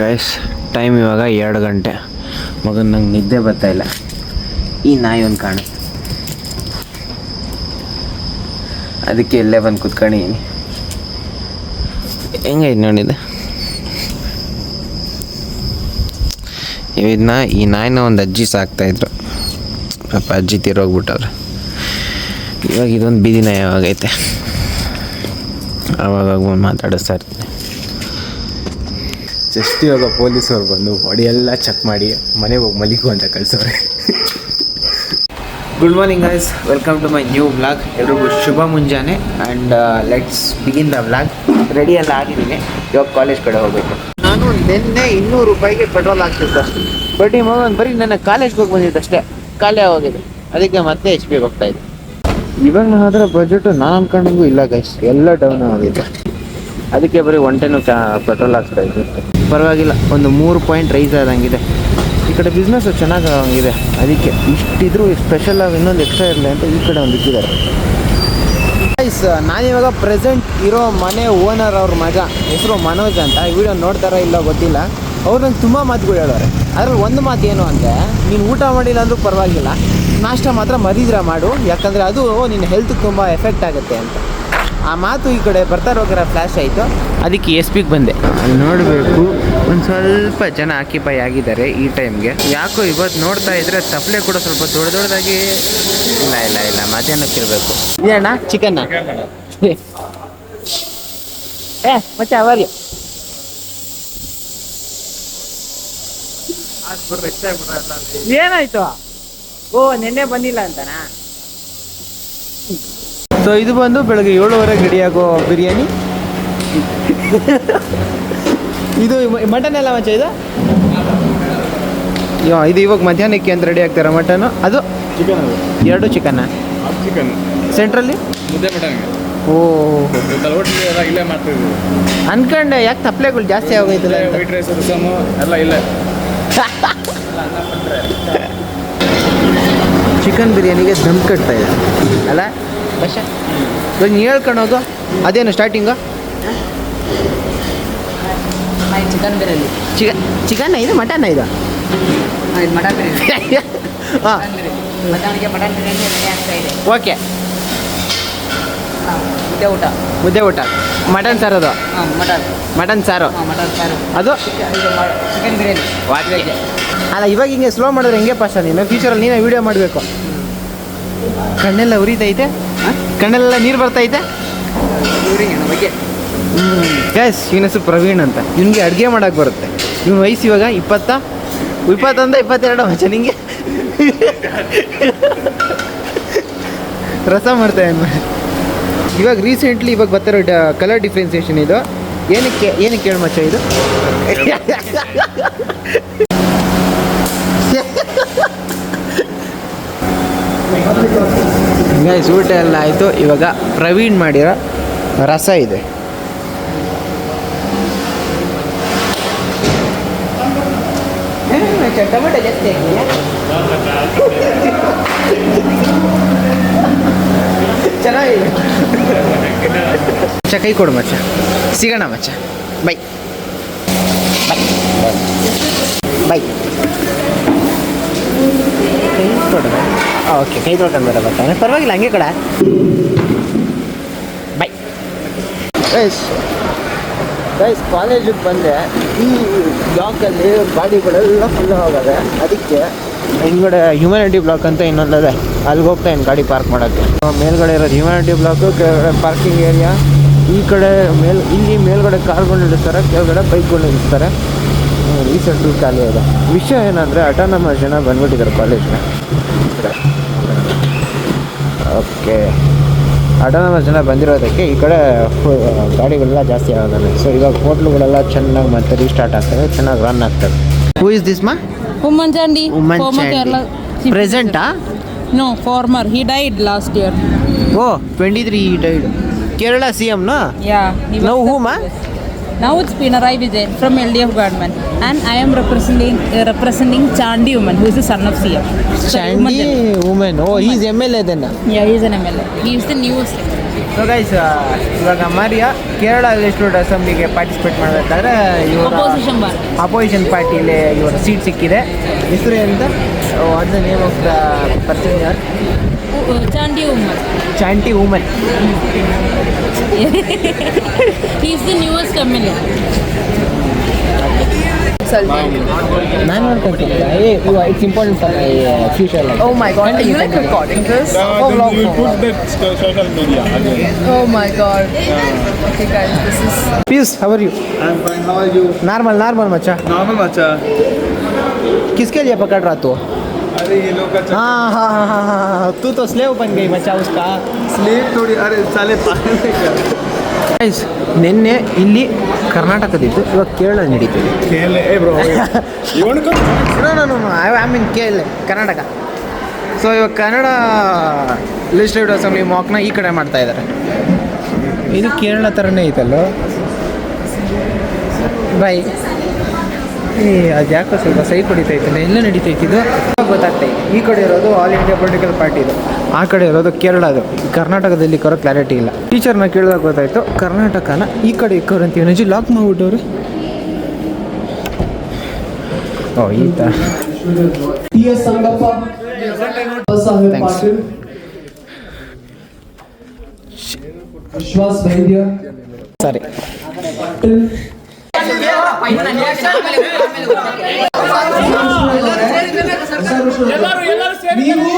Guys time ಇವಾಗ ಎರಡು ಗಂಟೆ. ಮಗನ ನಂಗೆ ನಿದ್ದೆ ಬರ್ತಾ ಇಲ್ಲ. ಈ ನಾಯಿ ಒಂದು ಕಾಣಿಸ್ತು ಅದಕ್ಕೆ ಎಲ್ಲೇ ಬಂದು ಕುತ್ಕೊಂಡಿದ್ದೀನಿ ಹೆಂಗೈತೆ ನೋಡಿದೆ ಇದನ್ನ ಈ ನಾಯಿನ ಒಂದು ಅಜ್ಜಿ ಸಾಕ್ತಾಯಿದ್ರು ಪಾಪ ಅಜ್ಜಿ ತಿರೋಗ್ಬಿಟ್ಟವ್ರೆ. ಇವಾಗ ಇದೊಂದು ಬೀದಿ ನಾಯಿ ಯಾವಾಗೈತೆ? ಆವಾಗ ಮಾತಾಡಿಸ್ತಾ ಇರ್ತೀನಿ ಜಸ್ಟ್ ಇವಾಗ ಪೊಲೀಸವ್ರು ಬಂದು ಬಾಡಿ ಎಲ್ಲ ಚೆಕ್ ಮಾಡಿ ಮನೆಗೆ ಹೋಗಿ ಮಲಿಕು ಅಂತ ಕಳ್ಸವ್ರೆ. Good morning guys welcome to my new blog ಎಲ್ರಿಗೂ ಶುಭ ಮುಂಜಾನೆ and let's begin the blog ready ಎಲ್ಲ ಆಗಿದ್ದೀನಿ. ಇವಾಗ ಕಾಲೇಜ್ ಕಡೆ ಹೋಗಬೇಕು. ನಾನು ನಿನ್ನೆ ಇನ್ನೂರು ರೂಪಾಯಿಗೆ ಪೆಟ್ರೋಲ್ ಹಾಕ್ತಿದ್ದೆ. ಬಟ್ ಈ ಮಗನ್ ಬರೀ ನನ್ನ ಕಾಲೇಜ್ಗೆ ಹೋಗಿ ಬಂದಿದ್ದೆ ಅಷ್ಟೇ ಖಾಲಿ ಆಗೋಗಿದೆ. ಅದಕ್ಕೆ ಮತ್ತೆ ಎಚ್ ಪಿಗೆ ಹೋಗ್ತಾ ಇದ್ದೆ. ಇವಾಗ ನನ್ನ ಹತ್ರ ಬಜೆಟ್ ನಾನು ಅನ್ಕೊಂಡಂಗೂ ಇಲ್ಲ ಗೈಸ್ ಎಲ್ಲ ಡೌನ್ ಆಗಿದೆ. ಅದಕ್ಕೆ ಬರೀ ಒನ್ ಟೆನ್ ಪೆಟ್ರೋಲ್ ಹಾಕ್ತಾ ಇದ್ದೆ. ಪರವಾಗಿಲ್ಲ ಒಂದು ಮೂರು ಪಾಯಿಂಟ್ ರೈಸ್ ಆದಂಗಿದೆ. ಈ ಕಡೆ ಬಿಸ್ನೆಸ್ ಚೆನ್ನಾಗಿದೆ ಅದಕ್ಕೆ ಇಷ್ಟಿದ್ರು ಸ್ಪೆಷಲ್ ಆಗಿ ಇನ್ನೊಂದು ಎಕ್ಸ್ಟ್ರಾ ಇರಲಿ ಅಂತ ಈ ಕಡೆ ಒಂದು ಇಟ್ಟಿದ್ದಾರೆ. ಐಸ್ ನಾನಿವಾಗ ಪ್ರೆಸೆಂಟ್ ಇರೋ ಮನೆ ಓನರ್ ಅವ್ರ ಮಗ ಹೆಸರು ಮನೋಜ್ ಅಂತ. ಈ ವಿಡಿಯೋ ನೋಡ್ತಾರ ಇಲ್ಲ ಗೊತ್ತಿಲ್ಲ. ಅವ್ರು ನಂಗೆ ತುಂಬ ಮಾತುಗಳು ಹೇಳೋರೆ. ಅದ್ರಲ್ಲಿ ಒಂದು ಮಾತು ಏನು ಅಂದರೆ ನೀನು ಊಟ ಮಾಡಿಲ್ಲ ಅಂದರೂ ಪರವಾಗಿಲ್ಲ. ನಾಷ್ಟ ಮಾತ್ರ ಮರಿದ್ರೆ ಮಾಡು. ಯಾಕಂದರೆ ಅದು ನಿನ್ನ ಹೆಲ್ತ್ಗೆ ತುಂಬ ಎಫೆಕ್ಟ್ ಆಗುತ್ತೆ ಅಂತ. ಆ ಮಾತು ಈ ಕಡೆ ಬರ್ತಾ ಇರೋಕರ ಫ್ಲ್ಯಾಶ್ ಆಯಿತು. ಅದಕ್ಕೆ ಎಸ್ ಪಿಗೆ ಬಂದೆ. ಅಲ್ಲಿ ನೋಡಬೇಕು. ಒಂದು ಸ್ವಲ್ಪ ಜನ ಆಕ್ಯುಪೈ ಆಗಿದ್ದಾರೆ ಈ ಟೈಮ್ಗೆ. ಯಾಕೋ ಇವತ್ತು ನೋಡ್ತಾ ಇದ್ರೆ ತಪ್ಪಲೆ ಕೂಡ ಸ್ವಲ್ಪ ದೊಡ್ಡ ದೊಡ್ಡದಾಗಿ ಇಲ್ಲ ಇಲ್ಲ ಇಲ್ಲ ಮಧ್ಯಾಹ್ನಕ್ಕೆ ಇರಬೇಕು. ಇದೇಣ್ಣ ಚಿಕನ್ನ ಏ ಮತ್ತೆ ಅವರಿ ಏನಾಯ್ತು? ಓ ನಿನ್ನೆ ಬಂದಿಲ್ಲ ಅಂತನಾ? ಸೊ ಇದು ಬಂದು ಬೆಳಗ್ಗೆ ಏಳುವರೆಗೆ ರೆಡಿಯಾಗೋ ಬಿರಿಯಾನಿ. ಇದು ಮಟನ್ ಎಲ್ಲ ಮಚ್ಚ ಇದು? ಇದು ಇವಾಗ ಮಧ್ಯಾಹ್ನಕ್ಕೆ ಅಂತ ರೆಡಿ ಆಗ್ತಾರೆ ಮಟನ್? ಅದು ಚಿಕನ್ ಎರಡು ಚಿಕನ್ ಚಿಕನ್ ಸೆಂಟ್ರಲ್ಲಿ ಮುದ್ದೆ ಓ. ಹೋಟ್ಲಿ ಎಲ್ಲ ಇಲ್ಲೇ ಮಾಡ್ತಿದ್ವಿ ಅನ್ಕೊಂಡೆ ಯಾಕೆ ತಪ್ಪಲೆಗಳು ಜಾಸ್ತಿ ಆಗೋಯ್ತಲ್ಲ ಅಂತ. ವೈಟ್ ರೈಸ್ ರಸಮು ಎಲ್ಲ ಇಲ್ಲ. ಚಿಕನ್ ಬಿರಿಯಾನಿಗೆ ದಮ್ ಕಟ್ತಾ ಇದೆ. ಅಲ್ಲ ಬಶ? ಇವಾಗ ನೀ ಹೇಳ್ಕೊಂಡು ಹೋಗು. ಅದೇನು starting chicken biryani. Chicken chicken ಇದು ಮಟನ್ ಇದು ಇದು ಮಟನ್ ಬಿರಿಯಾನಿ. ಹಾಂ. ಮಟನ್ ಬಿರಿಯಾನಿ. ಮಟನ್ಗೆ ಮಟನ್ ಬಿರಿಯಾನಿ ರೆಡಿ ಆಗ್ತಾ ಇದೆ. ಓಕೆ. ಮುದ್ದೆ ಊಟ. ಮುದ್ದೆ ಊಟ. ಮಟನ್ ಸಾರು ಅದು ಹಾಂ ಮಟನ್. ಮಟನ್ ಸಾರು? ಮಟನ್ ಸಾರು. ಅದು? ಚಿಕನ್ ಬಿರಿಯಾನಿ. ವಾಟ್ಗೆ ಅಲ್ಲ ಇವಾಗ ಹಿಂಗೆ ಸ್ಲೋ ಮಾಡಿದ್ರೆ ಹೆಂಗೆ ಪಾಸ್ ನೀನು? ಫ್ಯೂಚರಲ್ಲಿ ನೀನೇ ವೀಡಿಯೋ ಮಾಡಬೇಕು. ಕಣ್ಣೆಲ್ಲ ಉರಿತೈತೆ? ಕಣ್ಣೆಲ್ಲ ನೀರು ಬರ್ತೈತೆ ನಮ್ಮ ಬಗ್ಗೆ ಗ್ಯಾಸ್ ಇವನ ಹೆಸರು ಪ್ರವೀಣ್ ಅಂತ. ಇವನಿಗೆ ಅಡುಗೆ ಮಾಡೋಕೆ ಬರುತ್ತೆ. ಇವನ ವಯಸ್ಸು ಇವಾಗ ಇಪ್ಪತ್ತ, ಇಪ್ಪತ್ತೊಂದ, ಇಪ್ಪತ್ತೆರಡು ಮಚ್ಚ ನಿಂಗೆ. ರಸ ಮಾಡ್ತಾ. ಇವಾಗ ರೀಸೆಂಟ್ಲಿ ಇವಾಗ ಬರ್ತಿರೋ ಕಲರ್ ಡಿಫ್ರೆನ್ಸಿಯೇಷನ್ ಇದು. ಏನಕ್ಕೆ ಏನಕ್ಕೆ ಕೇಳಿ ಮಚ್ಚ ಇದು? ಊಟ ಎಲ್ಲ ಆಯಿತು. ಇವಾಗ ಪ್ರವೀಣ್ ಮಾಡಿರೋ ರಸ ಇದೆ. ಟೊಮೆಟೊ ಜಾಸ್ತಿ ಚೆನ್ನಾಗಿದೆ. ಮಚ್ಚ ಕೈ ಕೊಡು ಮಚ್ಚ. ಸಿಗೋಣ ಮಚ್ಚ. ಬೈ. ಬೈ. ಕೈ ಕೊಡ ಓಕೆ ಕೈ ತೊಳ್ಕೊಂಡು ಬರ ಬರ್ತಾನೆ ಪರವಾಗಿಲ್ಲ ಹಂಗೆ ಕೊಡ. ಬೈ. ಗೈಸ್ ಗೈಸ್ ಕಾಲೇಜಿಗೆ ಬಂದೆ ಈ ಬ್ಲಾಕಲ್ಲಿ ಗಾಡಿಗಳೆಲ್ಲ ಫುಲ್ ಹೋಗದೆ ಅದಕ್ಕೆ ಹಿಂದ್ಗಡೆ ಹ್ಯುಮ್ಯಾನಿಟಿ ಬ್ಲಾಕ್ ಅಂತ ಇನ್ನೊಂದದೆ. ಅಲ್ಲಿಗೆ ಹೋಗ್ತಾ ಇನ್ನು ಗಾಡಿ ಪಾರ್ಕ್ ಮಾಡೋಕ್ಕೆ. ಮೇಲ್ಗಡೆ ಇರೋದು ಹ್ಯುಮ್ಯಾನಿಟಿ ಬ್ಲಾಕು ಕೆಳಗಡೆ ಪಾರ್ಕಿಂಗ್ ಏರಿಯಾ ಈ ಕಡೆ ಮೇಲ್, ಇಲ್ಲಿ ಮೇಲ್ಗಡೆ ಕಾರ್ಗಳು ನಿಲ್ಲಿಸ್ತಾರೆ ಕೆಳಗಡೆ ಬೈಕ್ಗಳು ನಿಲ್ಲಿಸ್ತಾರೆ ಈ ಸೆಂಟ್ರ್ ಖಾಲಿ ಇದೆ. ವಿಷಯ ಏನಂದರೆ ಅಟಾನಮಸ್ ಜನ ಬಂದ್ಬಿಟ್ಟಿದ್ದಾರೆ ಕಾಲೇಜ್ನ ಓಕೆ. ಅಟಾನಮಸ್ ಜನ ಬಂದಿರೋದಕ್ಕೆ ಈ ಕಡೆ ಫು- ಗಾಡಿಗಳೆಲ್ಲ ಜಾಸ್ತಿ ಆಗೋದಲ್ಲ. ಸೊ ಇವಾಗ ಹೋಟ್ಲುಗಳೆಲ್ಲ ಚೆನ್ನಾಗಿ ಮತ್ತೆ ರೀಸ್ಟಾರ್ಟ್ ಆಗ್ತವೆ ಚೆನ್ನಾಗಿ ರನ್ ಆಗ್ತವೆ ಹೂ ಇಸ್ ದಿಸ್ ಮಾ Oommen Chandy Oommen Chandi. Kerala. ಪ್ರೆಸೆಂಟಾ no former he died last year oh twenty three died Kerala C ಎಮ್ನಾ now who was Now. It's Pinarayi Vijayan from LDF government, and I am representing uh, representing Chandi woman, who is the son of CM. Chandi woman. woman. Oh, woman. he's MLA then. Yeah, he is an MLA. He is the newest. So guys ಇವಾಗ ಮರಿಯ Kerala legislative ಅಸೆಂಬ್ಲಿಗೆ participate ಮಾಡಬೇಕಾದ್ರೆ ಇವರ Opposition party. Opposition ಪಾರ್ಟಿಲಿ ಇವರ seat ಸಿಕ್ಕಿದೆ ಹೆಸರು ಅಂತ what the name of the person ಯಾರ್ Uh, Chanti woman. He's the newest Tamil. Man one Hey, it's important for my uh, future life. Oh my god, are you like recording this? No, oh, then you will put that st- social media again. Oh my god. Okay guys, this is... Pius, how are you? I'm fine, how are you? Normal, normal macha. Normal macha. किसके लिए पकड़ रहा तू अरे ये लोग का हाँ हाँ हाँ हाँ हाँ हाँ तू तो स्लेव बन गई मचा उसका स्लीप थोड़ी अरे साले पागल है क्या ಗೈಸ್ ನಿನ್ನೆ ಇಲ್ಲಿ ಕರ್ನಾಟಕದಿತ್ತು ಇವಾಗ ಕೇರಳ ನಡೀತಿದೆ खेल ए bro you want to come no no no I mean Kerala Karnataka so ಇವಾಗ ಕನ್ನಡ ಲೆಜಿಸ್ಲೇಟಿವ್ ಅಸೆಂಬ್ಲಿ ಮಾಕ್ನ ಈ ಕಡೆ ಮಾಡ್ತಾ ಇದ್ದಾರೆ ಇದು ಕೇರಳ ಥರನೇ ಐತಲ್ಲೋ ಬೈ ಏ ಅದು ಯಾಕೋ ಸ್ವಲ್ಪ ಸೈಡ್ ಹೊಡಿತೈತೆ ಎಲ್ಲ ನಡೀತೈತೆ ಇದು? ಗೊತ್ತಾಗ್ತೈತೆ ಈ ಕಡೆ ಇರೋದು ಆಲ್ ಇಂಡಿಯಾ ಪೊಲಿಟಿಕಲ್ ಪಾರ್ಟಿ ಇದು. ಆ ಕಡೆ ಇರೋದು ಕೇರಳದು ಕರ್ನಾಟಕದಲ್ಲಿ ಕರೋ ಕ್ಲಾರಿಟಿ ಇಲ್ಲ. ಟೀಚರ್ನ ಕೇಳಿದಾಗ ಗೊತ್ತಾಯ್ತು ಕರ್ನಾಟಕನ ಈ ಕಡೆ ಇಕ್ಕೋರು ಅಂತೀವಿ ನಜಿ ಲಾಕ್ ಮಾಡ್ಬಿಟ್ಟವ್ರು. ಓ ಈ ಥರ ವಿಶ್ವಾಸ್ ವೈದ್ಯ. ಸರಿ. ನೀವು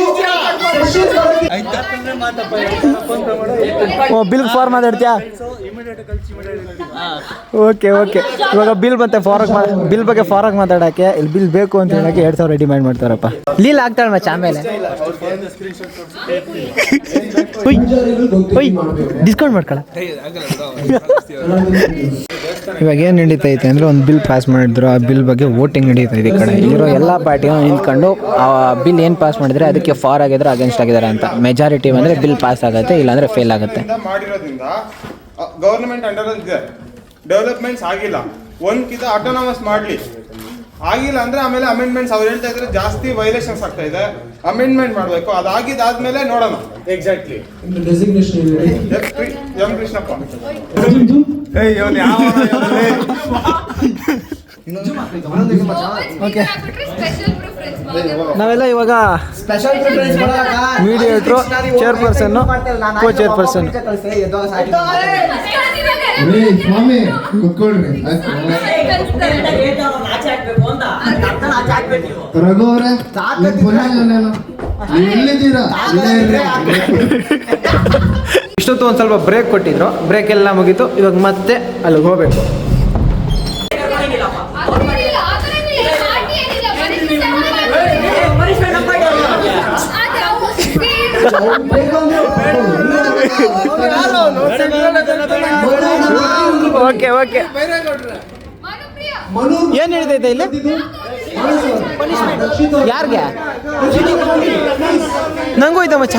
ಓ, ಬಿಲ್ ಫಾರ್ ಮಾತಾಡ್ತೀಯಾ ಓಕೆ ಓಕೆ ಇವಾಗ ಬಿಲ್ ಮತ್ತೆ ಫಾರಾಗ್ ಬಿಲ್ ಬಗ್ಗೆ ಫಾರಾಗ್ ಮಾತಾಡಕ್ಕೆ ಇಲ್ಲಿ ಬಿಲ್ ಬೇಕು ಅಂತ ಹೇಳಕ್ಕೆ ಎರಡು ಸಾವಿರ ಡಿಮ್ಯಾಂಡ್ ಮಾಡ್ತಾರಪ್ಪ. ಲೀಲ್ ಆಗ್ತಾಳೆ ಮಚ್ಚ ಆಮೇಲೆ. ಡಿಸ್ಕೌಂಟ್ ಮಾಡ್ಕೊಳ. ಇವಾಗ ಏನು ನಡೀತೈತೆ ಅಂದರೆ ಒಂದು ಬಿಲ್ ಪಾಸ್ ಮಾಡಿದ್ರು, ಆ ಬಿಲ್ ಬಗ್ಗೆ ವೋಟಿಂಗ್ ನಡೀತೈತೆ ಈ ಕಡೆ. ಇರೋ ಎಲ್ಲ ಪಾರ್ಟಿಗಳು ನಿಂತ್ಕೊಂಡು ಆ ಬಿಲ್ ಏನು ಪಾಸ್ ಮಾಡಿದ್ರೆ ಅದಕ್ಕೆ ಫಾರ್ ಆಗಿದ್ರೆ ಅಗೇನ್ಸ್ಟ್ ಆಗಿದ್ದಾರೆ ಅಂತ. ಮೆಜಾರಿಟಿ ಬಂದರೆ ಬಿಲ್ ಪಾಸ್ ಆಗುತ್ತೆ ಇಲ್ಲಾಂದರೆ ಫೇಲ್ ಆಗುತ್ತೆ. ಮಾಡಿರೋದ್ರಿಂದ ಗೌರ್ಮೆಂಟ್ ಅಂಡರ್ ಇದೆ. ಡೆವಲಪ್ಮೆಂಟ್ಸ್ ಆಗಿಲ್ಲ. ಒಂದ್ಕಿಂತ ಆಟೋನಮಸ್ ಮಾಡ್ಲಿ. ಆಗಿಲ್ಲ ಅಂದ್ರೆ ಆಮೇಲೆ ಅಮೆಂಡ್ಮೆಂಟ್ಸ್ ಅವ್ರು ಹೇಳ್ತಾ ಇದ್ರೆ ಜಾಸ್ತಿ ವೈಲೇಷನ್ಸ್ ಆಗ್ತಾ ಇದೆ. ಅಮೆಂಡ್ಮೆಂಟ್ ಮಾಡಬೇಕು. ಅದಾಗಿದ್ದಾದ್ಮೇಲೆ ನೋಡೋಣ. Exactly M Krishnappa. ನಾವೆಲ್ಲ ಇವಾಗ mediator ಚೇರ್ಪರ್ಸನ್ನು co chairperson Raghu ಅವ್ರೆ ಎಲ್ಲಿದ್ದೀರಾ. ಇಷ್ಟೊತ್ತು ಒಂದು ಸ್ವಲ್ಪ ಬ್ರೇಕ್ ಕೊಟ್ಟಿದ್ರು. ಬ್ರೇಕ್ ಎಲ್ಲ ಮುಗೀತು. ಇವಾಗ ಮತ್ತೆ ಅಲ್ಲಿಗೆ ಹೋಗ್ಬೇಕು. Okay okay. ಏನು ನಡೀತೈತೆ ಇಲ್ಲಿ? ಯಾರಿಗೆ? ನಂಗೂ ಐತೆ ಮಚ್ಚ?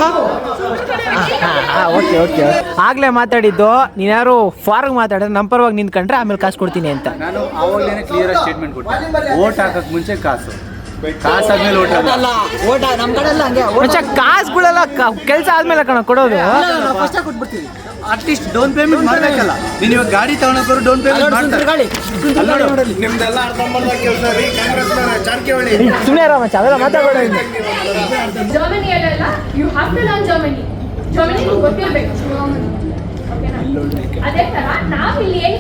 Okay okay. ಆಗ್ಲೇ ಮಾತಾಡಿದ್ದು, ನೀನು ಯಾರು ಫಾರ್ಗ್ ಮಾತಾಡಿದ್ರೆ ನಮ್ಮ ಪರವಾಗಿ ನಿಂತ್ಕೊಂಡ್ರೆ ಆಮೇಲೆ ಕಾಸು ಕೊಡ್ತೀನಿ ಅಂತ. ನಾನು ಕ್ಲಿಯರ್ ಸ್ಟೇಟ್ಮೆಂಟ್ ಕೊಟ್ಟೆ. ಓಟ್ ಹಾಕಕ್ ಮುಂಚೆ ಕಾಸು. ಓಟ್ ಮಚ್ಚ ಕಾಸುಗಳೆಲ್ಲ ಕೆಲಸ ಆದ್ಮೇಲೆ ಕಣ ಕೊಡೋದು? ಅಟ್ಲೀಸ್ಟ್ ಡೌನ್ ಪೇಮೆಂಟ್ ಮಾಡ್ಬೇಕಲ್ಲ. ನೀನು ಇವಾಗ ಗಾಡಿ ತಗೊಳಕೋರು ಡೌನ್ ಪೇಮೆಂಟ್ ಮಾಡ್ತಾರೆ. ನಿಮ್ದೆಲ್ಲ ಅರ್ಧಂಬರ್ಧ ಕೆಲಸ ರೀ ಕಾಂಗ್ರೆಸ್ ಜಾರಕಿಹೊಳಿ ಸುಮ್ಮನೆ ರಾಮ ಅವೆಲ್ಲ ಮಾತಾಡಬೇಡ Germany you have to learn Germany Germany ನಿಮ್ಗೆ ಗೊತ್ತಿರ್ಬೇಕು. ಓಕೆನಾ? ಅದೇ ತರ ನಾವು ಇಲ್ಲಿ ಏನ್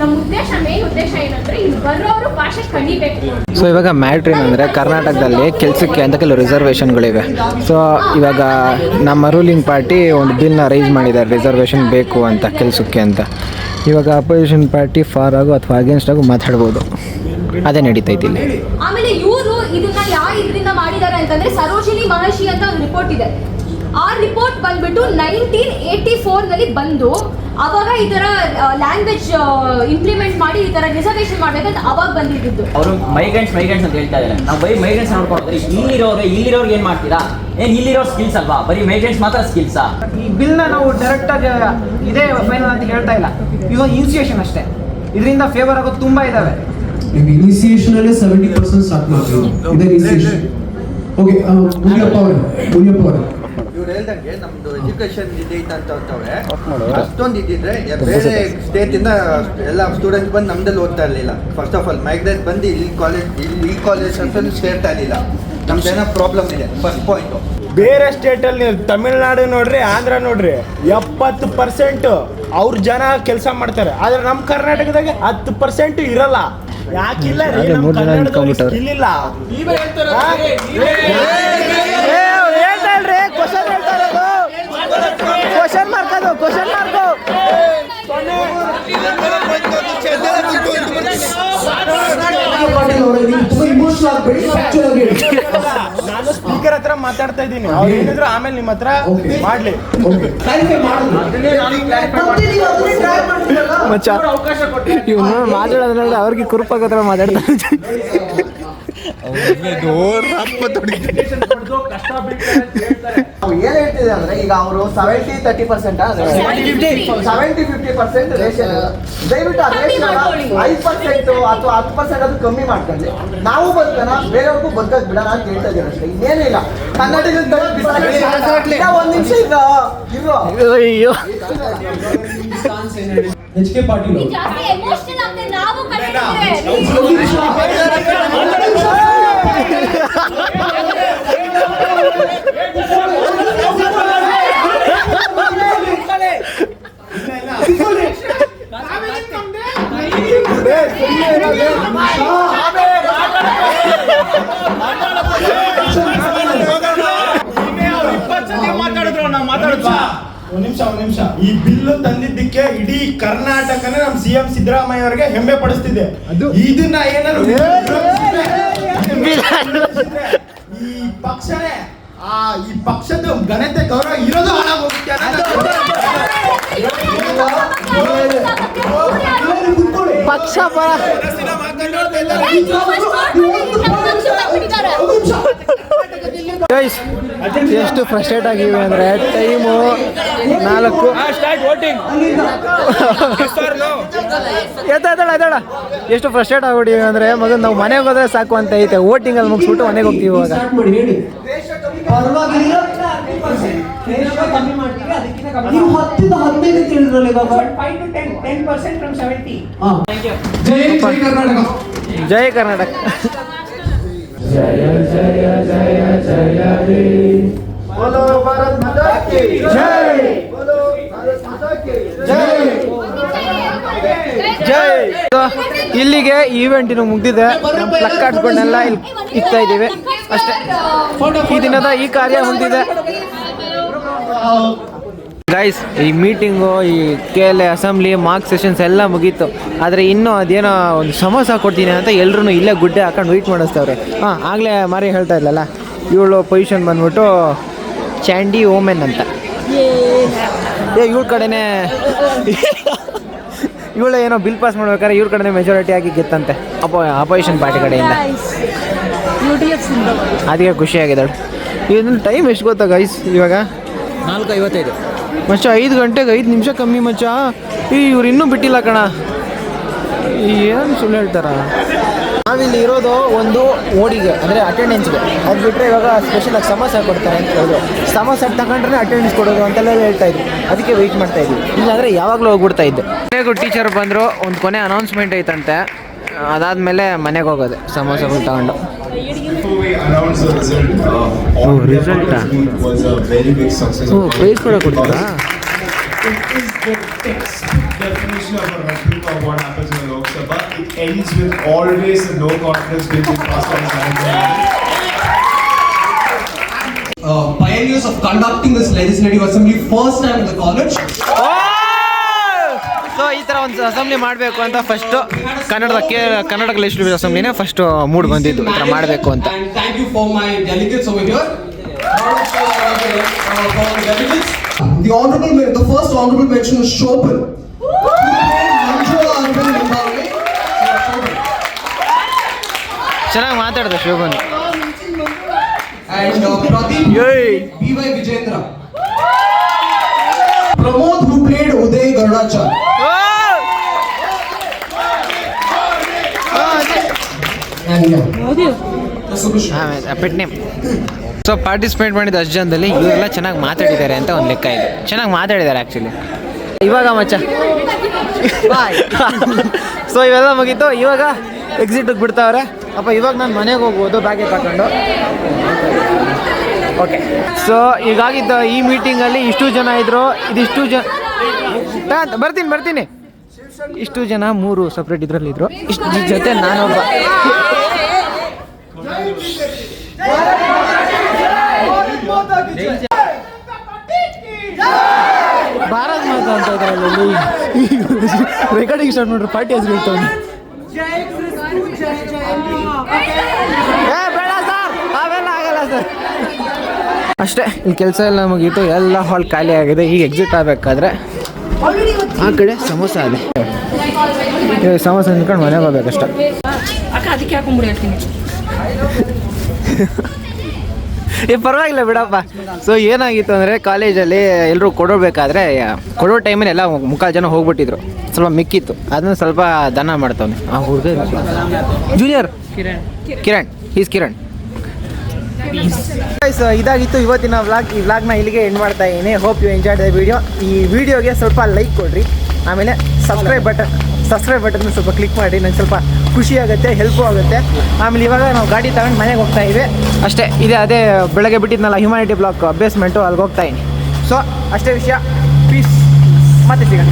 ನಮ್ಮ ಉದ್ದೇಶ ಮೇನ್ ಉದ್ದೇಶ ಏನಂದ್ರೆ ಇಲ್ಲಿ ಬರೋರು ಭಾಷೆ ಕಲಿಬೇಕು ಸೊ ಇವಾಗ ಮ್ಯಾಟ್ರಿನ್ ಅಂದ್ರೆ ಕರ್ನಾಟಕದಲ್ಲಿ ಕೆಲಸಕ್ಕೆ ಅಂತ ಕೆಲವು ರಿಸರ್ವೇಷನ್ಗಳಿವೆ ಸೊ ಇವಾಗ ನಮ್ಮ ರೂಲಿಂಗ್ ಪಾರ್ಟಿ ಒಂದು ಬಿಲ್ನ ರೈಸ್ ಮಾಡಿದ್ದಾರೆ ರಿಸರ್ವೇಶನ್ ಬೇಕು ಅಂತ ಕೆಲಸಕ್ಕೆ ಅಂತ. ಇವಾಗ ಅಪೋಸಿಷನ್ ಪಾರ್ಟಿ ಫಾರ್ ಆಗು ಅಥವಾ ಅಗೇನ್ಸ್ಟ್ ಆಗು ಮಾತಾಡ್ಬೋದು. ಅದೇ ನಡೀತೈತಿ ಇಲ್ಲಿ. ಆಮೇಲೆ ಇವರು ಇದನ್ನ ಯಾವ ಇದರಿಂದ ಮಾಡಿದ್ದಾರೆ ಅಂತಂದ್ರೆ ಸರೋಜಿನಿ ಮಹರ್ಷಿ ಅಂತ ಒಂದು ರಿಪೋರ್ಟ್ ಇದೆ. ಆ ರಿಪೋರ್ಟ್ ಬಂದ್ಬಿಟ್ಟು ನೈನ್ಟೀನ್ ಏಯ್ಟಿ ಫೋರ್ನಲ್ಲಿ ಬಂದು ಅವಾಗ ಈ ತರ ಲ್ಯಾಂಗ್ವೇಜ್ ಇಂಪ್ಲಿಮೆಂಟ್ ಮಾಡಿ ಈ ತರ ರಿಸರ್ವೇಶನ್ ಮಾಡ್ಬೇಕಂತ ಅವಾಗ ಬಂದಿದ್ದು. ಅವರು ಮೈಗ್ರೆಂಟ್ಸ್ ಮೈಗ್ರೆಂಟ್ಸ್ ಅಂತ ಹೇಳ್ತಾ ಇದ್ದಾರೆ. ನಾವು ಬರೀ ಮೈಗ್ರೆಂಟ್ಸ್ ನೋಡ್ಕೊಂಡ್ರೆ ಇಲ್ಲಿರೋರು ಇಲ್ಲಿರೋರ್ಗೆ ಏನು ಮಾಡ್ತೀರಾ? ಏನ್ ಇಲ್ಲಿರೋ ಸ್ಕಿಲ್ಸ್ ಅಲ್ವಾ? ಬರೀ ಮೈಗ್ರೆಂಟ್ಸ್ ಮಾತ್ರ ಸ್ಕಿಲ್ಸ್ ಈ ಬಿಲ್ನ ನಾವು ಡೈರೆಕ್ಟಾಗಿ ಇದೇ ಫೈನಲ್ ಅಂತ ಹೇಳ್ತಾ ಇಲ್ಲ. ಇದು ಇನಿಷಿಯೇಷನ್ ಅಷ್ಟೇ. ಇದರಿಂದ ಫೇವರ್ ಆಗೋದು ತುಂಬಾ ಇದಾವೆ. ಇನಿಷಿಯೇಷನ್ ಅಲ್ಲೇ ಸೆವೆಂಟಿ ಪರ್ಸೆಂಟ್ ಸ್ಟಾರ್ಟ್ ಮಾಡ್ತೀವಿ ಇದೇ ಇನಿಷಿಯೇಷನ್ ಓಕೆ ಮುನಿಯಪ್ಪ ಅವರು ಮುನಿಯಪ್ಪ ಅವರೇ. ಇವ್ರು ಹೇಳ್ದಂಗೆ ನಮ್ದು ಎಜುಕೇಶನ್ ಇದೈತೆ ಅಂತ ಅಂತವ್ರೆ ಅಷ್ಟೊಂದು ಇದ್ದಿದ್ರೆ ಬೇರೆ ಸ್ಟೇಟ್ ಇಂದ ಎಲ್ಲ ಸ್ಟೂಡೆಂಟ್ ಬಂದು ನಮ್ದಲ್ಲಿ ಓದ್ತಾ ಇರಲಿಲ್ಲ. ಫಸ್ಟ್ ಆಫ್ ಆಲ್ ಮೈಗ್ರೇಟ್ ಬಂದು ಇಲ್ಲಿ ಕಾಲೇಜ್ ಇಲ್ಲಿ ಈ ಕಾಲೇಜ್ ಅಂತ ಸೇರ್ತಾ ಇರಲಿಲ್ಲ. ನಮ್ದೇನೋ ಪ್ರಾಬ್ಲಮ್ ಇದೆ. ಫಸ್ಟ್ ಪಾಯಿಂಟ್ ಬೇರೆ ಸ್ಟೇಟಲ್ಲಿ ನೀವು ತಮಿಳ್ನಾಡು ನೋಡ್ರಿ ಆಂಧ್ರ ನೋಡ್ರಿ ಎಪ್ಪತ್ತು ಪರ್ಸೆಂಟ್ ಅವ್ರ ಜನ ಕೆಲಸ ಮಾಡ್ತಾರೆ. ಆದ್ರೆ ನಮ್ಮ ಕರ್ನಾಟಕದಾಗ ಹತ್ತು ಪರ್ಸೆಂಟ್ ಇರಲ್ಲ. ಯಾಕಿಲ್ಲ ರೀ ನಮ್ಮ ಕನ್ನಡದವ್ರಿಗೆ skill ಇಲ್ಲ ಹಾ? ಏ, ಅವ್ರು ಹೇಳ್ತಾ ಇಲ್ರಿ ಕ್ವಶನ್ ಹೇಳ್ತಾ ಇರೋದು ಕ್ವಶನ್ ಮಾರ್ಕ್ ಅದು ಕ್ವಶನ್ ಮಾರ್ಕ್ ಪಾಟೀಲ್ ಅವರೇ ನೀವು ತುಂಬಾ ಇಮೋಷನಲ್ ಆಗಬೇಡಿ ಫ್ಯಾಕ್ಚುಲ್ ಆಗಿ ಹೇಳಿ. ನಾನು ಸ್ಪೀಕರ್ ಹತ್ರ ಮಾತಾಡ್ತಾ ಇದ್ದೀನಿ. ಅವ್ರು ಏನಿದ್ರು ಆಮೇಲೆ ನಿಮ್ಮ ಹತ್ರ ಮಾಡ್ಲಿ. ಕ್ಲಾರಿಫೈ ಮಾಡಿದ್ರು ಮತ್ತೆ ನೀವು ಅದನ್ನೇ try ಮಾಡ್ತೀರಲ್ಲ? ಮಚ್ಚ. ಇವ್ನು ಮಾತಾಡೋದ್ರಲ್ಲಿ ಅವ್ರಿಗೆ ಕುರುಪಾಗತ್ರ ಮಾತಾಡ್ತಾರೆ ನಾವು ಏನ್ ಹೇಳ್ತಿದೆ ಅಂದ್ರೆ ಈಗ ಅವರು seventy thirty percent seventy fifty percent ration ದಯವಿಟ್ಟು ಆ ಕಮ್ಮಿ ರೇಷನ್. ಐದು ಪರ್ಸೆಂಟ್ ಅಥವಾ ಹತ್ತು ಪರ್ಸೆಂಟ್ ಅದು ಕಮ್ಮಿ ಮಾಡ್ಕೊಂಡು ನಾವು ಬದುಕೋಣ ಬೇರೆಯವ್ರಿಗೂ ಬದುಕಕ್ ಬಿಡೋಣ ಅಂತ ಹೇಳ್ತಾ ಇದ್ದೀರ ಅಷ್ಟೇ. ಇನ್ನೇನು ಇಲ್ಲ. ಕರ್ನಾಟಕದ ಒಂದ್ ನಿಮಿಷ ಈಗ ಇರೋ. ಅಯ್ಯೋ. ಎಚ್ ಕೆ ಪಾಟೀಲ್ ನೀವು ಅವರು ಜಾಸ್ತಿ ಎಮೋಷನಲ್ ಆಗ್ತದೆ ನಾವು ಕನ್ನಡ ಮಾತಾಡಿದ್ರು ನಾವು ಮಾತಾಡುತ್ತಾ ಒಂದ್ ನಿಮಿಷ ಒಂದ್ ನಿಮಿಷ ಈ ಬಿಲ್ಲು ತಂದಿದ್ದಕ್ಕೆ ಇಡೀ ಕರ್ನಾಟಕನೇ ನಮ್ ಸಿ ಎಂ ಸಿದ್ದರಾಮಯ್ಯ ಅವರಿಗೆ ಹೆಮ್ಮೆ ಪಡಿಸ್ತಿದೆ ಇದನ್ನ ಏನಾದ್ರು ಈ ಪಕ್ಷನೇ ಆ ಈ ಪಕ್ಷದ ಘನತೆ ಗೌರವ ಇರೋದು ಹಾಳಾಗೋಗುತ್ತೆ ಪಕ್ಷ ಗೈಸ್ ಎಷ್ಟು ಫ್ರಸ್ಟ್ರೇಟ್ ಆಗಿವೆ ಅಂದರೆ ಟೈಮು ನಾಲ್ಕು. ಎದ್ದಾಳ ಎದ್ದಾಳ ಎಷ್ಟು ಫ್ರಸ್ಟ್ರೇಟ್ ಆಗ್ಬಿಟ್ಟಿವಿ ಅಂದರೆ ಮೊದಲು ನಾವು ಮನೆಗೆ ಹೋದ್ರೆ ಸಾಕು ಅಂತ ಐತೆ. ವೋಟಿಂಗಲ್ಲಿ ಮುಗಿಸ್ಬಿಟ್ಟು ಮನೆಗೆ ಹೋಗ್ತೀವಿ ಇವಾಗ. ಜೈ ಕರ್ನಾಟಕ. ನೀವು ಹತ್ತಿಂದ ಹದಿನೈದು ತಿಳಿದ್ರಲ್ಲ ಇವಾಗ ಹಾ. ಜೈ ಜೈ ಕರ್ನಾಟಕ ಜೈ ಕರ್ನಾಟಕ बोलो भारत माता की जय बोलो भारत माता की जय ಜೈ ಇಲ್ಲಿಗೆ ಈವೆಂಟ್ ಇನ್ನು ಮುಗ್ದಿದೆ ಪ್ಲಕ್ ಕಾರ್ಡ್ಸ್ಗಳನ್ನೆಲ್ಲ ಇಲ್ಲಿ ಇಕ್ತಾ ಇದ್ದೀವಿ ಅಷ್ಟೇ ಈ ದಿನದ ಈ ಕಾರ್ಯ ಹೊಂದಿದೆ ಗೈಸ್ ಈ ಮೀಟಿಂಗು ಈ K L A assembly mock sessions ಎಲ್ಲ ಮುಗೀತು. ಆದರೆ ಇನ್ನೂ ಅದೇನೋ ಒಂದು ಸಮೋಸ ಕೊಡ್ತೀನಿ ಅಂತ ಎಲ್ಲರೂ ಇಲ್ಲೇ ಗುಡ್ಡೆ ಹಾಕೊಂಡು ವೆಯ್ಟ್ ಮಾಡಿಸ್ತವ್ರೆ. ಹಾಂ ಆಗಲೇ ಮಾರಿ ಹೇಳ್ತಾ ಇಲ್ಲಲ್ಲ ಇವಳು ಪೊಸಿಷನ್ ಬಂದ್ಬಿಟ್ಟು ಚಾಂಡಿ ಓಮೆನ್ ಅಂತ. ಏ ಇವ್ಳ ಕಡೆನೇ ಇವಳು ಏನೋ ಬಿಲ್ ಪಾಸ್ ಮಾಡ್ಬೇಕಾದ್ರೆ ಇವ್ರ ಕಡೆನೇ ಮೆಜಾರಿಟಿ ಆಗಿ ಗೆತ್ತಂತೆ. ಅಪೋ ಅಪೋಸಿಷನ್ ಪಾರ್ಟಿ ಕಡೆಯಿಂದ. ಅದಕ್ಕೆ ಖುಷಿಯಾಗಿದ್ದಾಳೆ. ಇದನ್ನು ಟೈಮ್ ಎಷ್ಟು ಗೊತ್ತಾ ಗೈಸ್ ಇವಾಗ? ನಾಲ್ಕು ಐವತ್ತೈದು ಮಚ್ಚ ಐದು ಗಂಟೆಗೆ ಐದು ನಿಮಿಷ ಕಮ್ಮಿ ಮಚ್ಚ. ಈ ಇವ್ರು ಇನ್ನೂ ಬಿಟ್ಟಿಲ್ಲ ಕಣ. ಏನು ಸುಳ್ಳು ಹೇಳ್ತಾರ? ನಾವಿಲ್ಲಿ ಇರೋದು ಒಂದು ಓಡಿಗೆ ಅಂದರೆ ಅಟೆಂಡೆನ್ಸ್ಗೆ ಅದು ಬಿಟ್ಟರೆ ಇವಾಗ ಸ್ಪೆಷಲಾಗಿ ಸಮೋಸ ಕೊಡ್ತಾರೆ ಅಂತ ಹೇಳಿದ್ರು ಸಮೋಸ ತಗೊಂಡ್ರೆ ಅಟೆಂಡೆನ್ಸ್ ಕೊಡೋದು ಅಂತೆಲ್ಲ ಹೇಳ್ತಾ ಇದ್ವಿ. ಅದಕ್ಕೆ ವೆಯ್ಟ್ ಮಾಡ್ತಾ ಇದ್ವಿ. ಇಲ್ಲಾಂದರೆ ಯಾವಾಗಲೂ ಹೋಗ್ಬಿಡ್ತಾ ಇದ್ದೆ. ಕೊನೆಗೂ ಟೀಚರ್ ಬಂದರು ಒಂದು ಕೊನೆ ಅನೌನ್ಸ್ಮೆಂಟ್ ಐತಂತೆ. ಅದಾದಮೇಲೆ ಮನೆಗೆ ಹೋಗೋದೆ ಸಮೋಸಗಳು ತಗೊಂಡು. announced the result. Uh, oh, oh result a very big success. Oh, good It is the textbook definition of what happens in a Lok Sabha. It ends with always a no confidence bill being passed on Uh, pioneers of conducting this legislative assembly first time in the college. ಒಂದು assembly ಮಾಡಬೇಕು ಅಂತ first ಕನ್ನಡದ ಕರ್ನಾಟಕ ಕನ್ನಡ ಲೇಷ್ಟು ಅಸೆಂಬ್ಲಿನೇ first mood ಬಂದಿದ್ದು ಈ ಥರ ಮಾಡಬೇಕು ಅಂತ. ಚೆನ್ನಾಗಿ ಮಾತಾಡ್ದೆ Shobhan. Vijendra Pramod ಹುಬ್ಲೇಡ್ Uday Garudachar name so participate ಮಾಡಿದ ಅಷ್ಟು ಜನದಲ್ಲಿ ಇವರೆಲ್ಲ ಚೆನ್ನಾಗಿ ಮಾತಾಡಿದ್ದಾರೆ ಅಂತ ಒಂದು ಲೆಕ್ಕ ಇದೆ. ಚೆನ್ನಾಗಿ ಮಾತಾಡಿದ್ದಾರೆ ಆ್ಯಕ್ಚುಲಿ ಇವಾಗ ಮಚ್ಚ? ಸೊ ಇವೆಲ್ಲ ಮುಗೀತು. ಇವಾಗ ಎಕ್ಸಿಟಿಗೆ ಬಿಡ್ತಾವ್ರೆ. ಅಪ್ಪ, ಇವಾಗ ನಾನು ಮನೆಗೆ ಹೋಗ್ಬೋದು ಬ್ಯಾಗೆ ತಗೊಂಡು ಓಕೆ ಸೊ ಈಗಾಗಿದ್ದ ಈ ಮೀಟಿಂಗಲ್ಲಿ ಇಷ್ಟು ಜನ ಇದ್ರು. ಇದಿಷ್ಟು ಜನ ಬರ್ತೀನಿ ಬರ್ತೀನಿ. ಇಷ್ಟು ಜನ ಮೂರು ಸಪ್ರೇಟ್ ಇದರಲ್ಲಿ ಇದ್ರು. ಇಷ್ಟು ಜೊತೆ ನಾನೊಬ್ಬ. ಭಾರತ್ ಮಾತಾ ಅಂತ ಇದ್ರಲ್ಲಿ ರೆಕಾರ್ಡಿಂಗ್ ಸ್ಟಾರ್ಟ್ ಮಾಡ್ರಿ ಪಾರ್ಟಿ ಹೆಸರು ಇರ್ತವೆ ಏ ಬೇಡ ಸರ್ ಅವೆಲ್ಲ ಆಗಲ್ಲ ಸರ್ ಅಷ್ಟೇ ಇಲ್ಲಿ ಕೆಲಸ ಎಲ್ಲ ಮುಗೀತು ಎಲ್ಲ ಹಾಲ್ ಖಾಲಿ ಆಗಿದೆ. ಈಗ ಎಕ್ಸಿಟ್ ಆಗಬೇಕಾದ್ರೆ ಆ ಕಡೆ ಸಮೋಸ ಇದೆ. ಸಮೋಸ ನಿಂತ್ಕೊಂಡು ಮನೆಗೆ ಹೋಗ್ಬೇಕಷ್ಟೆ. ಏ ಪರವಾಗಿಲ್ಲ ಬಿಡಪ್ಪ. ಸೊ ಏನಾಗಿತ್ತು ಅಂದರೆ ಕಾಲೇಜಲ್ಲಿ ಎಲ್ಲರೂ ಕೊಡೋಬೇಕಾದ್ರೆ ಕೊಡೋ ಟೈಮಲ್ಲಿ ಎಲ್ಲ ಮುಕ್ಕಾಲು ಜನ ಹೋಗ್ಬಿಟ್ಟಿದ್ರು. ಸ್ವಲ್ಪ ಮಿಕ್ಕಿತ್ತು. ಅದನ್ನ ಸ್ವಲ್ಪ ದನ ಮಾಡ್ತಾವನೆ. ಆ ಹುಡುಗ junior Kiran. Kiran. Is Kiran so ಇದಾಗಿತ್ತು ಇವತ್ತಿನ ವ್ಲಾಗ್ ಈ ವ್ಲಾಗ್ನ ಇಲ್ಲಿಗೆ ಎಂಡ್ ಮಾಡ್ತಾ ಇದ್ದೀನಿ. Hope you enjoy the video ಈ ವಿಡಿಯೋಗೆ ಸ್ವಲ್ಪ ಲೈಕ್ ಕೊಡ್ರಿ. ಆಮೇಲೆ ಸಬ್ಸ್ಕ್ರೈಬ್ ಬಟನ್ ಸಬ್ಸ್ಕ್ರೈಬ್ ಬಟನ್ ಸ್ವಲ್ಪ ಕ್ಲಿಕ್ ಮಾಡಿ, ನಂಗೆ ಸ್ವಲ್ಪ ಖುಷಿ ಆಗುತ್ತೆ ಹೆಲ್ಪು ಆಗುತ್ತೆ. ಆಮೇಲೆ ಇವಾಗ ನಾವು ಗಾಡಿ ತಗೊಂಡು ಮನೆಗೆ ಹೋಗ್ತಾ ಇದ್ದೀವಿ ಅಷ್ಟೇ, ಇದೆ ಅದೇ ಬೆಳಗ್ಗೆ ಬಿಟ್ಟಿದ್ನಲ್ಲ ಹ್ಯುಮ್ಯಾನಿಟಿ ಬ್ಲಾಕ್ ಬೇಸ್ಮೆಂಟು ಅಲ್ಲಿಗೆ ಹೋಗ್ತಾ ಇದ್ದೀನಿ. ಸೊ ಅಷ್ಟೇ ವಿಷಯ. ಪೀಸ್ ಮತ್ತೆ ಸಿಗೋಣ.